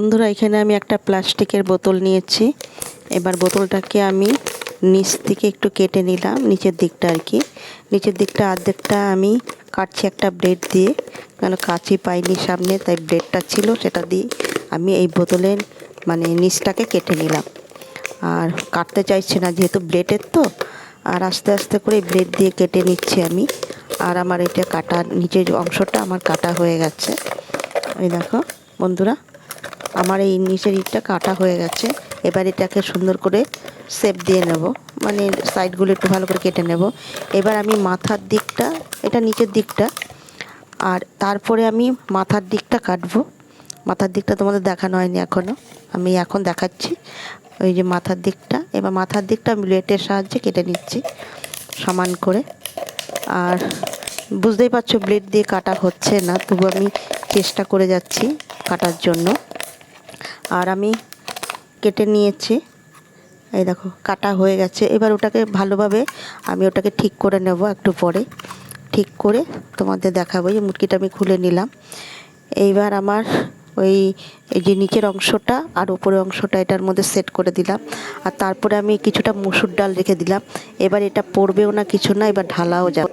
বন্ধুরা, এখানে আমি একটা প্লাস্টিকের বোতল নিয়েছি। এবার বোতলটাকে আমি নিচ থেকে একটু কেটে নিলাম, নিচের দিকটা আর কি। নিচের দিকটা অর্ধেকটা আমি কাটছি একটা ব্লেড দিয়ে, কেন কাঁচি পাইনি সামনে, তাই ব্লেডটা ছিল, সেটা দিয়ে আমি এই বোতলের মানে নিচটাকে কেটে নিলাম। আর কাটতে চাইছি না যেহেতু ব্লেডের তো, আর আস্তে আস্তে করে ব্লেড দিয়ে কেটে নিচ্ছি আমি। আর আমার এটা কাটা, নিচের অংশটা আমার কাটা হয়ে গেছে। এই দেখো বন্ধুরা আমার এই নিচের ইটটা কাটা হয়ে গেছে। এবার এটাকে সুন্দর করে শেপ দিয়ে নেব। মানে সাইডগুলো একটু ভালো করে কেটে নেব। এবার আমি মাথার দিকটা, এটা নিচের দিকটা, আর তারপরে আমি মাথার দিকটা কাটবো। মাথার দিকটা তোমাদের দেখানো হয়নি এখনও আমি এখন দেখাচ্ছি ওই যে মাথার দিকটা। এবার মাথার দিকটা আমি ব্লেটের সাহায্যে কেটে নিচ্ছি সমান করে। আর বুঝতেই পারছ ব্লেড দিয়ে কাটা হচ্ছে না। তবু আমি চেষ্টা করে যাচ্ছি কাটার জন্য। আর আমি কেটে নিয়েছি। এই দেখো, কাটা হয়ে গেছে। এবার ওটাকে ভালোভাবে আমি ওটাকে ঠিক করে নেব একটু পরে। ঠিক করে তোমাদের দেখাবো যে মুটকিটা আমি খুলে নিলাম। এইবার আমার ওই এই যে নিচের অংশটা আর উপরের অংশটা এটার মধ্যে সেট করে দিলাম। আর তারপরে আমি কিছুটা মুসুর ডাল রেখে দিলাম। এবার এটা পড়বেও না, কিছু না, এবার ঢালাও যাবে।